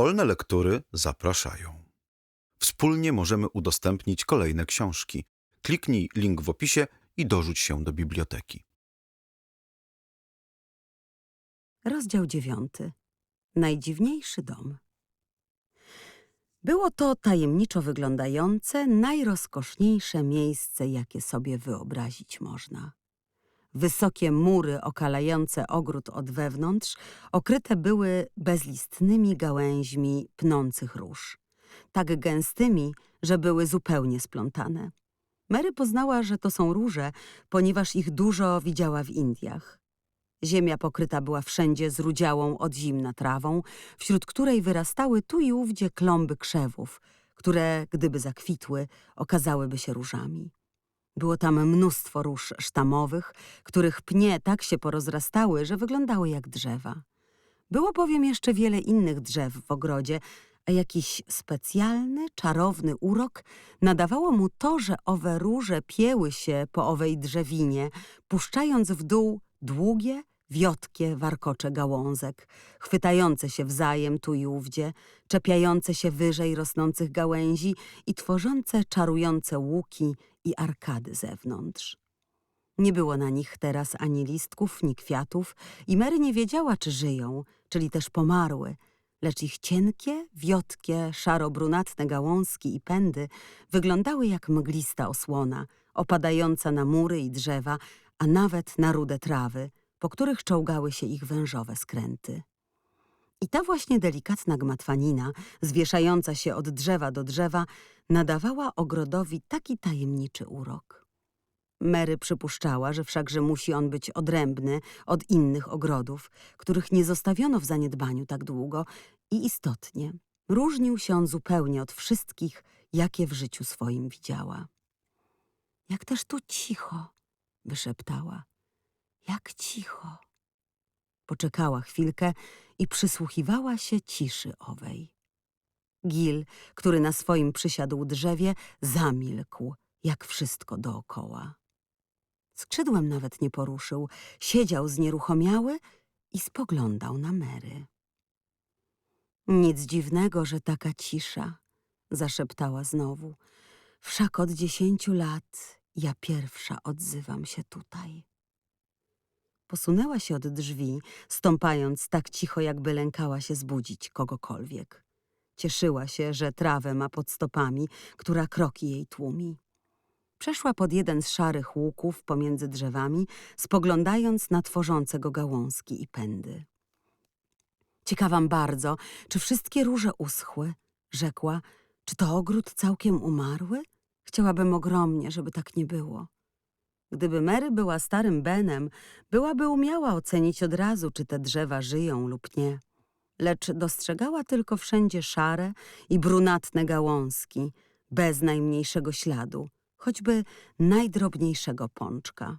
Wolne lektury zapraszają. Wspólnie możemy udostępnić kolejne książki. Kliknij link w opisie i dorzuć się do biblioteki. Rozdział dziewiąty. Najdziwniejszy dom. Było to tajemniczo wyglądające, najrozkoszniejsze miejsce, jakie sobie wyobrazić można. Wysokie mury okalające ogród od wewnątrz okryte były bezlistnymi gałęźmi pnących róż, tak gęstymi, że były zupełnie splątane. Mary poznała, że to są róże, ponieważ ich dużo widziała w Indiach. Ziemia pokryta była wszędzie zrudziałą od zimna trawą, wśród której wyrastały tu i ówdzie klomby krzewów, które, gdyby zakwitły, okazałyby się różami. Było tam mnóstwo róż sztamowych, których pnie tak się porozrastały, że wyglądały jak drzewa. Było bowiem jeszcze wiele innych drzew w ogrodzie, a jakiś specjalny, czarowny urok nadawało mu to, że owe róże pieły się po owej drzewinie, puszczając w dół długie, wiotkie warkocze gałązek, chwytające się wzajem tu i ówdzie, czepiające się wyżej rosnących gałęzi i tworzące czarujące łuki i arkady zewnątrz. Nie było na nich teraz ani listków, ni kwiatów i Mary nie wiedziała, czy żyją, czyli też pomarły, lecz ich cienkie, wiotkie, szaro-brunatne gałązki i pędy wyglądały jak mglista osłona, opadająca na mury i drzewa, a nawet na rude trawy, po których czołgały się ich wężowe skręty. I ta właśnie delikatna gmatwanina, zwieszająca się od drzewa do drzewa, nadawała ogrodowi taki tajemniczy urok. Mary przypuszczała, że wszakże musi on być odrębny od innych ogrodów, których nie zostawiono w zaniedbaniu tak długo i istotnie. Różnił się on zupełnie od wszystkich, jakie w życiu swoim widziała. Jak też tu cicho, wyszeptała. Jak cicho. Poczekała chwilkę i przysłuchiwała się ciszy owej. Gil, który na swoim przysiadł drzewie, zamilkł, jak wszystko dookoła. Skrzydłem nawet nie poruszył, siedział znieruchomiały i spoglądał na Mary. Nic dziwnego, że taka cisza, zaszeptała znowu. Wszak od dziesięciu lat ja pierwsza odzywam się tutaj. Posunęła się od drzwi, stąpając tak cicho, jakby lękała się zbudzić kogokolwiek. Cieszyła się, że trawę ma pod stopami, która kroki jej tłumi. Przeszła pod jeden z szarych łuków pomiędzy drzewami, spoglądając na tworzące go gałązki i pędy. Ciekawam bardzo, czy wszystkie róże uschły, rzekła. Czy to ogród całkiem umarły? Chciałabym ogromnie, żeby tak nie było. Gdyby Mary była starym Benem, byłaby umiała ocenić od razu, czy te drzewa żyją lub nie. Lecz dostrzegała tylko wszędzie szare i brunatne gałązki, bez najmniejszego śladu, choćby najdrobniejszego pączka.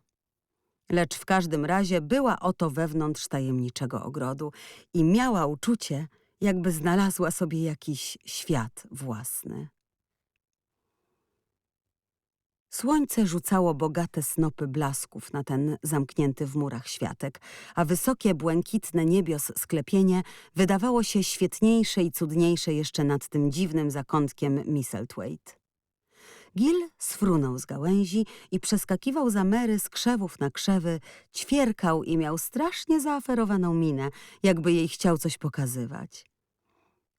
Lecz w każdym razie była oto wewnątrz tajemniczego ogrodu i miała uczucie, jakby znalazła sobie jakiś świat własny. Słońce rzucało bogate snopy blasków na ten zamknięty w murach światek, a wysokie, błękitne niebios sklepienie wydawało się świetniejsze i cudniejsze jeszcze nad tym dziwnym zakątkiem Misselthwaite. Gil sfrunął z gałęzi i przeskakiwał za Mary z krzewów na krzewy, ćwierkał i miał strasznie zaaferowaną minę, jakby jej chciał coś pokazywać.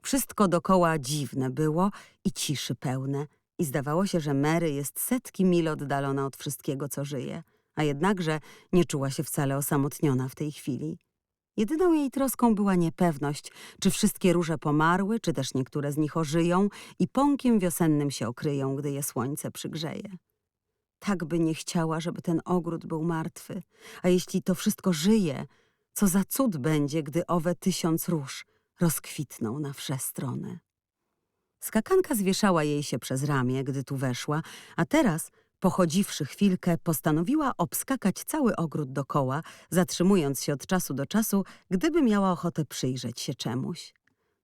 Wszystko dokoła dziwne było i ciszy pełne – i zdawało się, że Mary jest setki mil oddalona od wszystkiego, co żyje, a jednakże nie czuła się wcale osamotniona w tej chwili. Jedyną jej troską była niepewność, czy wszystkie róże pomarły, czy też niektóre z nich ożyją i pąkiem wiosennym się okryją, gdy je słońce przygrzeje. Tak by nie chciała, żeby ten ogród był martwy, a jeśli to wszystko żyje, co za cud będzie, gdy owe tysiąc róż rozkwitną na wsze strony. Skakanka zwieszała jej się przez ramię, gdy tu weszła, a teraz, pochodziwszy chwilkę, postanowiła obskakać cały ogród dokoła, zatrzymując się od czasu do czasu, gdyby miała ochotę przyjrzeć się czemuś.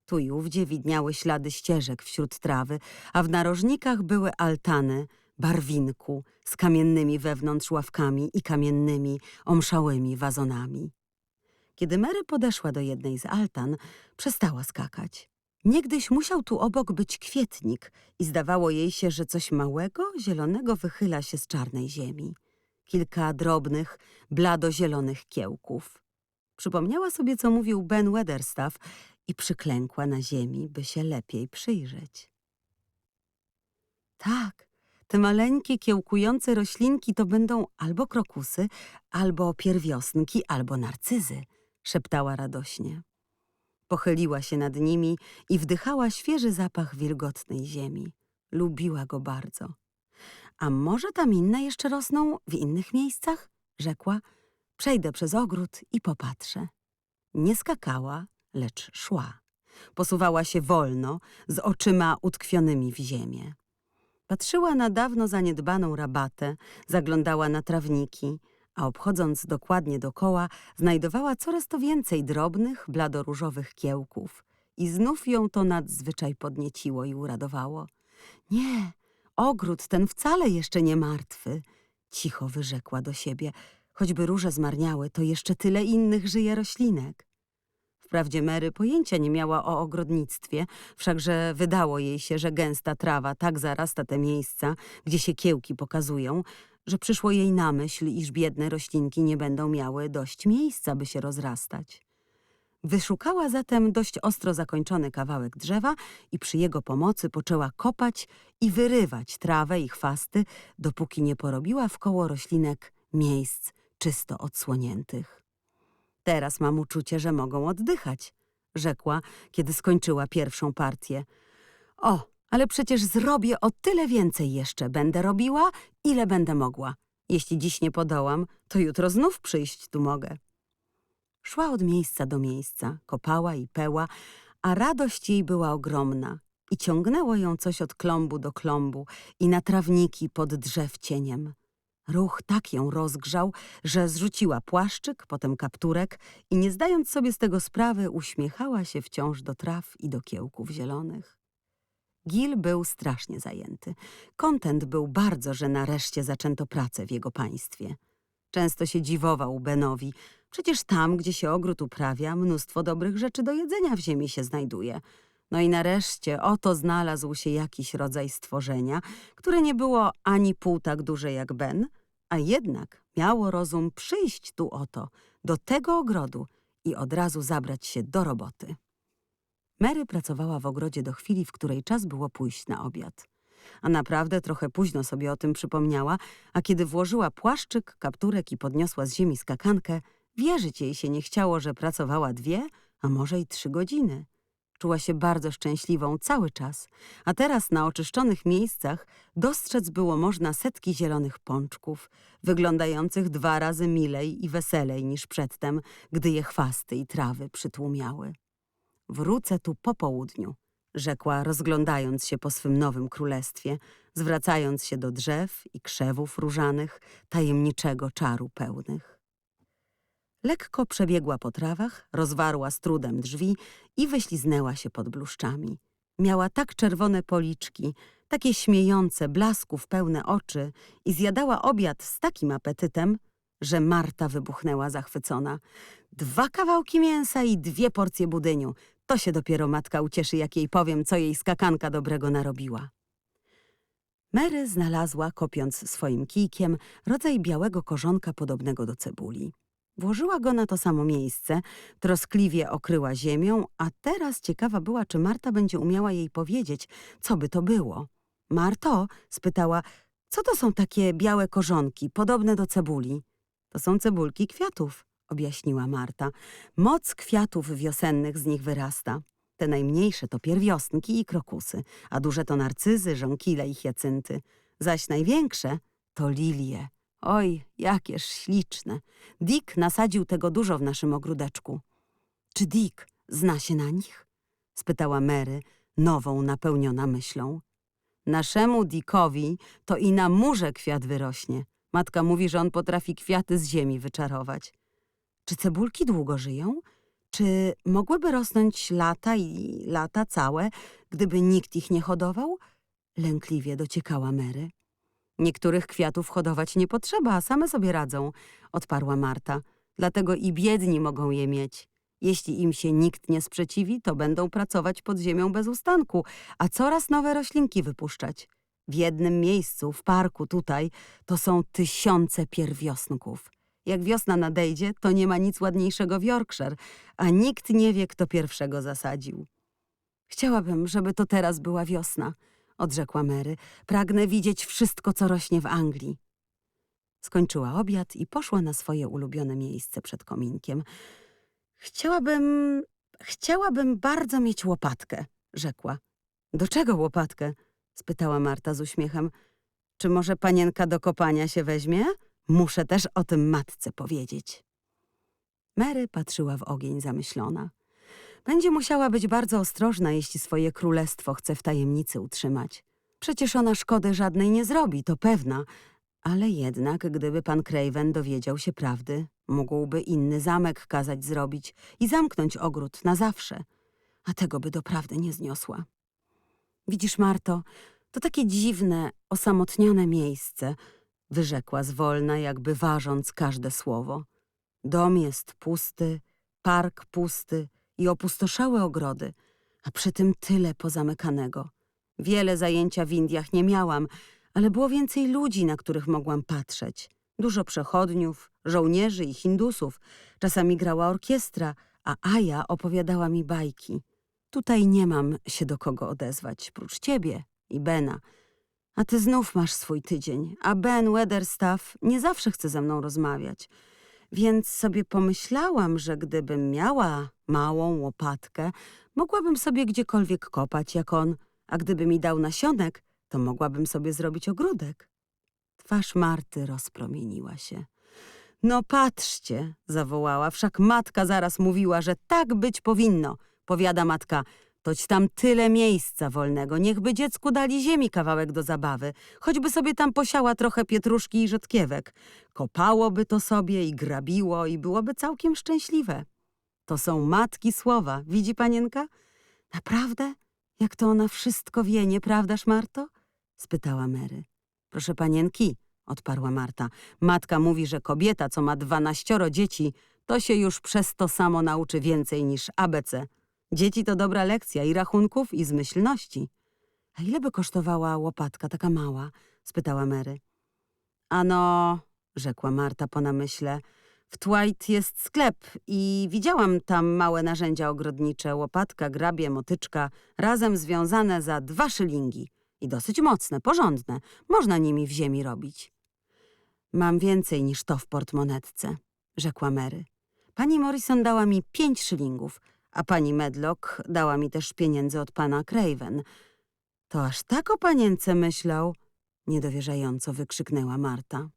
Tu i ówdzie widniały ślady ścieżek wśród trawy, a w narożnikach były altany, barwinku, z kamiennymi wewnątrz ławkami i kamiennymi, omszałymi wazonami. Kiedy Mary podeszła do jednej z altan, przestała skakać. Niegdyś musiał tu obok być kwietnik i zdawało jej się, że coś małego, zielonego wychyla się z czarnej ziemi. Kilka drobnych, blado-zielonych kiełków. Przypomniała sobie, co mówił Ben Weatherstaff i przyklękła na ziemi, by się lepiej przyjrzeć. Tak, te maleńkie, kiełkujące roślinki to będą albo krokusy, albo pierwiosnki, albo narcyzy, szeptała radośnie. Pochyliła się nad nimi i wdychała świeży zapach wilgotnej ziemi. Lubiła go bardzo. A może tam inne jeszcze rosną w innych miejscach? Rzekła. Przejdę przez ogród i popatrzę. Nie skakała, lecz szła. Posuwała się wolno, z oczyma utkwionymi w ziemię. Patrzyła na dawno zaniedbaną rabatę, zaglądała na trawniki, a obchodząc dokładnie dokoła, znajdowała coraz to więcej drobnych, bladoróżowych kiełków. I znów ją to nadzwyczaj podnieciło i uradowało. Nie, ogród ten wcale jeszcze nie martwy, cicho wyrzekła do siebie. Choćby róże zmarniały, to jeszcze tyle innych żyje roślinek. Wprawdzie Mary pojęcia nie miała o ogrodnictwie, wszakże wydało jej się, że gęsta trawa tak zarasta te miejsca, gdzie się kiełki pokazują, że przyszło jej na myśl, iż biedne roślinki nie będą miały dość miejsca, by się rozrastać. Wyszukała zatem dość ostro zakończony kawałek drzewa i przy jego pomocy poczęła kopać i wyrywać trawę i chwasty, dopóki nie porobiła wkoło roślinek miejsc czysto odsłoniętych. Teraz mam uczucie, że mogą oddychać, rzekła, kiedy skończyła pierwszą partię. O, ale przecież zrobię o tyle więcej jeszcze. Będę robiła, ile będę mogła. Jeśli dziś nie podołam, to jutro znów przyjść tu mogę. Szła od miejsca do miejsca, kopała i peła, a radość jej była ogromna i ciągnęło ją coś od klombu do klombu i na trawniki pod drzew cieniem. Ruch tak ją rozgrzał, że zrzuciła płaszczyk, potem kapturek i nie zdając sobie z tego sprawy, uśmiechała się wciąż do traw i do kiełków zielonych. Gil był strasznie zajęty. Kontent był bardzo, że nareszcie zaczęto pracę w jego państwie. Często się dziwował Benowi. Przecież tam, gdzie się ogród uprawia, mnóstwo dobrych rzeczy do jedzenia w ziemi się znajduje. No i nareszcie oto znalazł się jakiś rodzaj stworzenia, które nie było ani pół tak duże jak Ben, a jednak miało rozum przyjść tu oto, do tego ogrodu i od razu zabrać się do roboty. Mary pracowała w ogrodzie do chwili, w której czas było pójść na obiad. A naprawdę trochę późno sobie o tym przypomniała, a kiedy włożyła płaszczyk, kapturek i podniosła z ziemi skakankę, wierzyć jej się nie chciało, że pracowała dwie, a może i trzy godziny. Czuła się bardzo szczęśliwą cały czas, a teraz na oczyszczonych miejscach dostrzec było można setki zielonych pączków, wyglądających dwa razy milej i weselej niż przedtem, gdy je chwasty i trawy przytłumiały. Wrócę tu po południu, rzekła, rozglądając się po swym nowym królestwie, zwracając się do drzew i krzewów różanych, tajemniczego czaru pełnych. Lekko przebiegła po trawach, rozwarła z trudem drzwi i wyśliznęła się pod bluszczami. Miała tak czerwone policzki, takie śmiejące, blasków pełne oczy i zjadała obiad z takim apetytem, że Marta wybuchnęła zachwycona. Dwa kawałki mięsa i dwie porcje budyniu. To się dopiero matka ucieszy, jak jej powiem, co jej skakanka dobrego narobiła. Mary znalazła, kopiąc swoim kijkiem, rodzaj białego korzonka podobnego do cebuli. Włożyła go na to samo miejsce, troskliwie okryła ziemią, a teraz ciekawa była, czy Marta będzie umiała jej powiedzieć, co by to było. Marto, spytała, co to są takie białe korzonki, podobne do cebuli? To są cebulki kwiatów, objaśniła Marta. Moc kwiatów wiosennych z nich wyrasta. Te najmniejsze to pierwiosnki i krokusy, a duże to narcyzy, żonkile i hiacynty. Zaś największe to lilie. Oj, jakież śliczne. Dick nasadził tego dużo w naszym ogródeczku. Czy Dick zna się na nich? spytała Mary, nową napełniona myślą. Naszemu Dickowi to i na murze kwiat wyrośnie. Matka mówi, że on potrafi kwiaty z ziemi wyczarować. Czy cebulki długo żyją? Czy mogłyby rosnąć lata i lata całe, gdyby nikt ich nie hodował? Lękliwie dociekała Mary. Niektórych kwiatów hodować nie potrzeba, same sobie radzą, odparła Marta. Dlatego i biedni mogą je mieć. Jeśli im się nikt nie sprzeciwi, to będą pracować pod ziemią bez ustanku, a coraz nowe roślinki wypuszczać. W jednym miejscu, w parku tutaj, to są tysiące pierwiosnków. Jak wiosna nadejdzie, to nie ma nic ładniejszego w Yorkshire, a nikt nie wie, kto pierwszego zasadził. Chciałabym, żeby to teraz była wiosna, odrzekła Mary. Pragnę widzieć wszystko, co rośnie w Anglii. Skończyła obiad i poszła na swoje ulubione miejsce przed kominkiem. Chciałabym, chciałabym bardzo mieć łopatkę, rzekła. Do czego łopatkę? spytała Marta z uśmiechem. Czy może panienka do kopania się weźmie? Muszę też o tym matce powiedzieć. Mary patrzyła w ogień zamyślona. Będzie musiała być bardzo ostrożna, jeśli swoje królestwo chce w tajemnicy utrzymać. Przecież ona szkody żadnej nie zrobi, to pewna. Ale jednak, gdyby pan Craven dowiedział się prawdy, mógłby inny zamek kazać zrobić i zamknąć ogród na zawsze. A tego by doprawdy nie zniosła. Widzisz, Marto, to takie dziwne, osamotnione miejsce, wyrzekła zwolna, jakby ważąc każde słowo. Dom jest pusty, park pusty i opustoszałe ogrody, a przy tym tyle pozamykanego. Wiele zajęcia w Indiach nie miałam, ale było więcej ludzi, na których mogłam patrzeć. Dużo przechodniów, żołnierzy i hindusów. Czasami grała orkiestra, a Aja opowiadała mi bajki. Tutaj nie mam się do kogo odezwać, prócz ciebie i Bena. A ty znów masz swój tydzień, a Ben Weatherstaff nie zawsze chce ze mną rozmawiać. Więc sobie pomyślałam, że gdybym miała małą łopatkę, mogłabym sobie gdziekolwiek kopać jak on, a gdyby mi dał nasionek, to mogłabym sobie zrobić ogródek. Twarz Marty rozpromieniła się. No patrzcie, zawołała, wszak matka zaraz mówiła, że tak być powinno. Powiada matka, toć tam tyle miejsca wolnego, niechby dziecku dali ziemi kawałek do zabawy, choćby sobie tam posiała trochę pietruszki i rzodkiewek. Kopałoby to sobie i grabiło i byłoby całkiem szczęśliwe. To są matki słowa, widzi panienka? Naprawdę? Jak to ona wszystko wie, nieprawdaż, Marto? spytała Mary. Proszę panienki, odparła Marta. Matka mówi, że kobieta, co ma dwanaścioro dzieci, to się już przez to samo nauczy więcej niż ABC. Dzieci to dobra lekcja i rachunków, i zmyślności. A ile by kosztowała łopatka taka mała? spytała Mary. Ano, rzekła Marta po namyśle, w Twight jest sklep i widziałam tam małe narzędzia ogrodnicze, łopatka, grabie, motyczka, razem związane za dwa szylingi. I dosyć mocne, porządne. Można nimi w ziemi robić. Mam więcej niż to w portmonetce, rzekła Mary. Pani Morrison dała mi pięć szylingów, a pani Medlock dała mi też pieniędzy od pana Craven. To aż tak o panience myślał? Niedowierzająco wykrzyknęła Marta.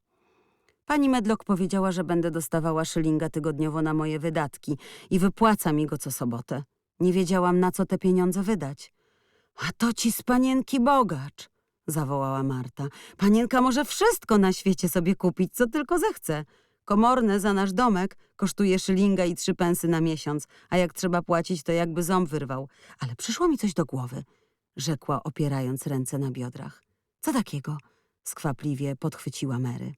Pani Medlock powiedziała, że będę dostawała szylinga tygodniowo na moje wydatki i wypłaca mi go co sobotę. Nie wiedziałam, na co te pieniądze wydać. A to ci z panienki bogacz, zawołała Marta. Panienka może wszystko na świecie sobie kupić, co tylko zechce. Komorne za nasz domek kosztuje szylinga i trzy pensy na miesiąc, a jak trzeba płacić, to jakby ząb wyrwał. Ale przyszło mi coś do głowy, rzekła, opierając ręce na biodrach. Co takiego? skwapliwie podchwyciła Mary.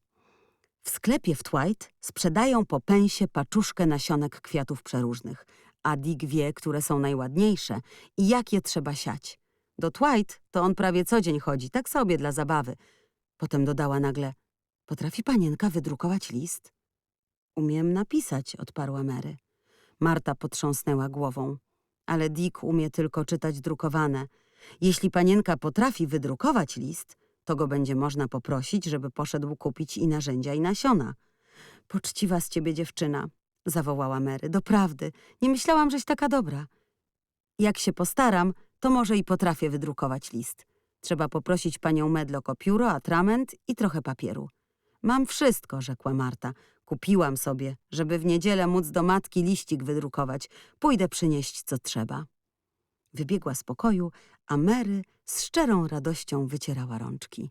W sklepie w Twight sprzedają po pensie paczuszkę nasionek kwiatów przeróżnych, a Dick wie, które są najładniejsze i jak je trzeba siać. Do Twight to on prawie co dzień chodzi, tak sobie dla zabawy. Potem dodała nagle, potrafi panienka wydrukować list? Umiem napisać, odparła Mary. Marta potrząsnęła głową. Ale Dick umie tylko czytać drukowane. Jeśli panienka potrafi wydrukować list, to go będzie można poprosić, żeby poszedł kupić i narzędzia, i nasiona. Poczciwa z ciebie dziewczyna, zawołała Mary. Doprawdy, nie myślałam, żeś taka dobra. Jak się postaram, to może i potrafię wydrukować list. Trzeba poprosić panią Medlock o pióro, atrament i trochę papieru. Mam wszystko, rzekła Marta. Kupiłam sobie, żeby w niedzielę móc do matki liścik wydrukować. Pójdę przynieść, co trzeba. Wybiegła z pokoju, a Mary z szczerą radością wycierała rączki.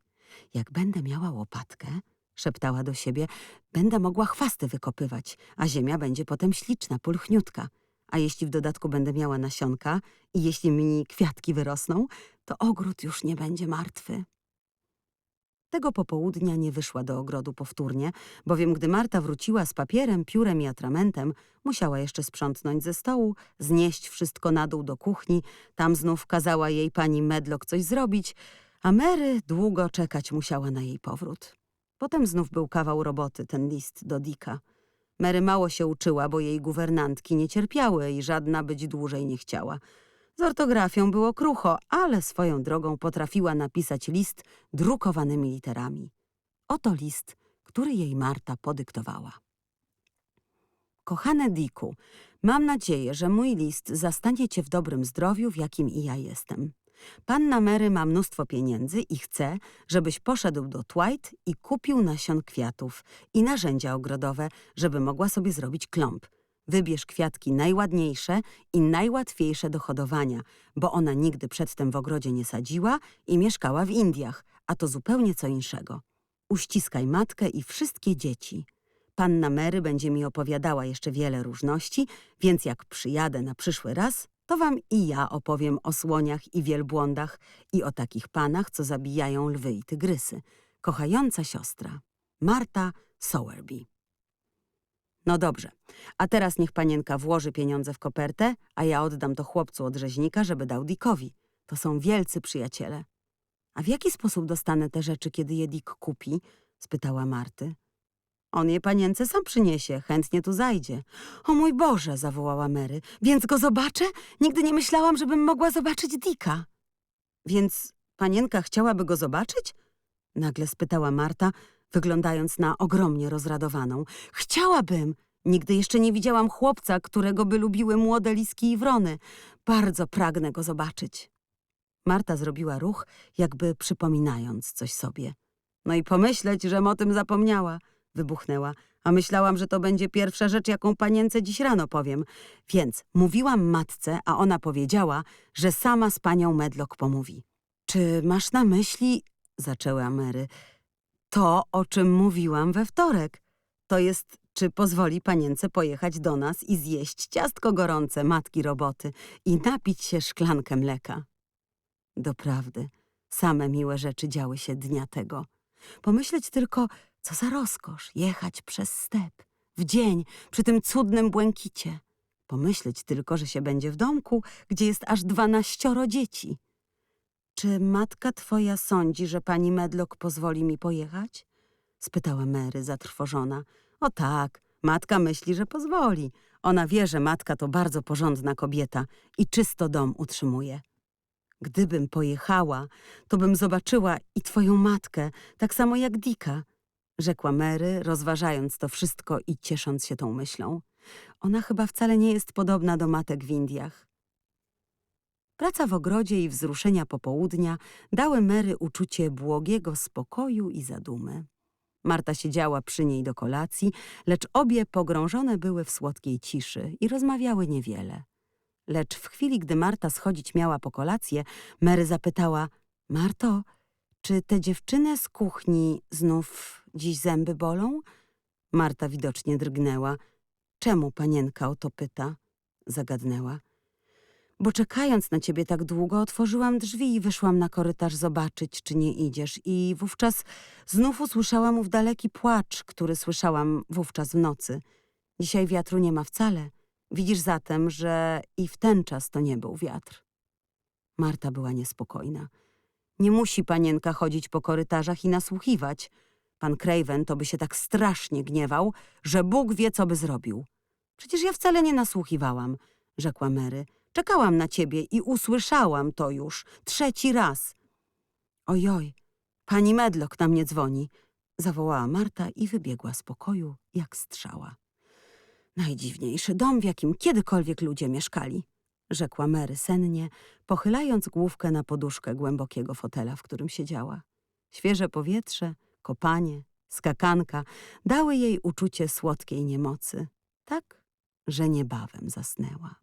Jak będę miała łopatkę, szeptała do siebie, będę mogła chwasty wykopywać, a ziemia będzie potem śliczna, pulchniutka. A jeśli w dodatku będę miała nasionka i jeśli mi kwiatki wyrosną, to ogród już nie będzie martwy. Tego popołudnia nie wyszła do ogrodu powtórnie, bowiem gdy Marta wróciła z papierem, piórem i atramentem, musiała jeszcze sprzątnąć ze stołu, znieść wszystko na dół do kuchni, tam znów kazała jej pani Medlock coś zrobić, a Mary długo czekać musiała na jej powrót. Potem znów był kawał roboty, ten list do Dicka. Mary mało się uczyła, bo jej guwernantki nie cierpiały i żadna być dłużej nie chciała. Z ortografią było krucho, ale swoją drogą potrafiła napisać list drukowanymi literami. Oto list, który jej Marta podyktowała. Kochane Diku, mam nadzieję, że mój list zastanie cię w dobrym zdrowiu, w jakim i ja jestem. Panna Mary ma mnóstwo pieniędzy i chce, żebyś poszedł do Twite i kupił nasion kwiatów i narzędzia ogrodowe, żeby mogła sobie zrobić klomp. Wybierz kwiatki najładniejsze i najłatwiejsze do hodowania, bo ona nigdy przedtem w ogrodzie nie sadziła i mieszkała w Indiach, a to zupełnie co inszego. Uściskaj matkę i wszystkie dzieci. Panna Mary będzie mi opowiadała jeszcze wiele różności, więc jak przyjadę na przyszły raz, to wam i ja opowiem o słoniach i wielbłądach i o takich panach, co zabijają lwy i tygrysy. Kochająca siostra. Marta Sowerby. No dobrze, a teraz niech panienka włoży pieniądze w kopertę, a ja oddam to chłopcu od rzeźnika, żeby dał Dickowi. To są wielcy przyjaciele. A w jaki sposób dostanę te rzeczy, kiedy je Dick kupi? spytała Marty. On je panience sam przyniesie, chętnie tu zajdzie. O mój Boże, zawołała Mary. Więc go zobaczę? Nigdy nie myślałam, żebym mogła zobaczyć Dicka. Więc panienka chciałaby go zobaczyć? Nagle spytała Marta, wyglądając na ogromnie rozradowaną. Chciałabym! Nigdy jeszcze nie widziałam chłopca, którego by lubiły młode liski i wrony. Bardzo pragnę go zobaczyć. Marta zrobiła ruch, jakby przypominając coś sobie. No i pomyśleć, żem o tym zapomniała, wybuchnęła. A myślałam, że to będzie pierwsza rzecz, jaką panience dziś rano powiem. Więc mówiłam matce, a ona powiedziała, że sama z panią Medlock pomówi. Czy masz na myśli, zaczęła Mary, to, o czym mówiłam we wtorek? To jest, czy pozwoli panience pojechać do nas i zjeść ciastko gorące matki roboty i napić się szklankę mleka. Doprawdy, same miłe rzeczy działy się dnia tego. Pomyśleć tylko, co za rozkosz jechać przez step, w dzień, przy tym cudnym błękicie. Pomyśleć tylko, że się będzie w domku, gdzie jest aż dwanaścioro dzieci. Czy matka twoja sądzi, że pani Medlock pozwoli mi pojechać? spytała Mary zatrwożona. O tak, matka myśli, że pozwoli. Ona wie, że matka to bardzo porządna kobieta i czysto dom utrzymuje. Gdybym pojechała, to bym zobaczyła i twoją matkę, tak samo jak Dika, rzekła Mary, rozważając to wszystko i ciesząc się tą myślą. Ona chyba wcale nie jest podobna do matek w Indiach. Praca w ogrodzie i wzruszenia popołudnia dały Mary uczucie błogiego spokoju i zadumy. Marta siedziała przy niej do kolacji, lecz obie pogrążone były w słodkiej ciszy i rozmawiały niewiele. Lecz w chwili, gdy Marta schodzić miała po kolację, Mary zapytała – Marto, czy te dziewczyny z kuchni znów dziś zęby bolą? Marta widocznie drgnęła. Czemu panienka o to pyta? Zagadnęła. Bo czekając na ciebie tak długo, otworzyłam drzwi i wyszłam na korytarz zobaczyć, czy nie idziesz. I wówczas znów usłyszałam ów daleki płacz, który słyszałam wówczas w nocy. Dzisiaj wiatru nie ma wcale. Widzisz zatem, że i w ten czas to nie był wiatr. Marta była niespokojna. Nie musi panienka chodzić po korytarzach i nasłuchiwać. Pan Craven to by się tak strasznie gniewał, że Bóg wie, co by zrobił. Przecież ja wcale nie nasłuchiwałam, rzekła Mary. Czekałam na ciebie i usłyszałam to już trzeci raz. Ojoj, pani Medlock na mnie dzwoni, zawołała Marta i wybiegła z pokoju jak strzała. Najdziwniejszy dom, w jakim kiedykolwiek ludzie mieszkali, rzekła Mary sennie, pochylając główkę na poduszkę głębokiego fotela, w którym siedziała. Świeże powietrze, kopanie, skakanka dały jej uczucie słodkiej niemocy, tak, że niebawem zasnęła.